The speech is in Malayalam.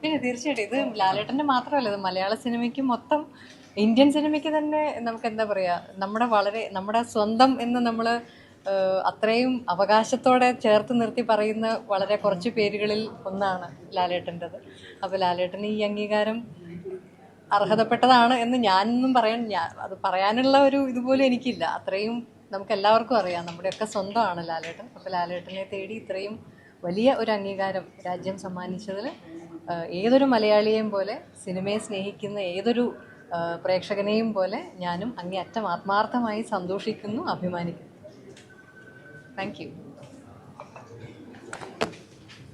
പിന്നെ തീർച്ചയായിട്ടും ഇത് ലാലേട്ടന്റെ മാത്രമല്ല ഇത് മലയാള സിനിമയ്ക്ക് മൊത്തം ഇന്ത്യൻ സിനിമയ്ക്ക് തന്നെ നമുക്ക് എന്താ പറയാ നമ്മുടെ വളരെ നമ്മുടെ സ്വന്തം എന്ന് നമ്മൾ അത്രയും അവകാശത്തോടെ ചേർത്ത് നിർത്തി പറയുന്ന വളരെ കുറച്ച് പേരുകളിൽ ഒന്നാണ് ലാലേട്ടന്റെത്. അപ്പോൾ ലാലേട്ടന് ഈ അംഗീകാരം അർഹതപ്പെട്ടതാണ് എന്ന് ഞാനൊന്നും പറയാൻ ഞാൻ അത് പറയാനുള്ള ഒരു ഇതുപോലും എനിക്കില്ല. അത്രയും നമുക്ക് എല്ലാവർക്കും അറിയാം. നമ്മുടെയൊക്കെ സ്വന്തമാണ് ലാലേട്ടൻ. അപ്പോൾ ലാലേട്ടനെ തേടി ഇത്രയും വലിയ ഒരു അംഗീകാരം രാജ്യം സമ്മാനിച്ചതിൽ ഏതൊരു മലയാളിയെയും പോലെ സിനിമയെ സ്നേഹിക്കുന്ന ഏതൊരു പ്രേക്ഷകനെയും പോലെ ഞാനും അങ്ങേയറ്റം ആത്മാർത്ഥമായി സന്തോഷിക്കുന്നു അഭിമാനിക്കുന്നു. Thank you.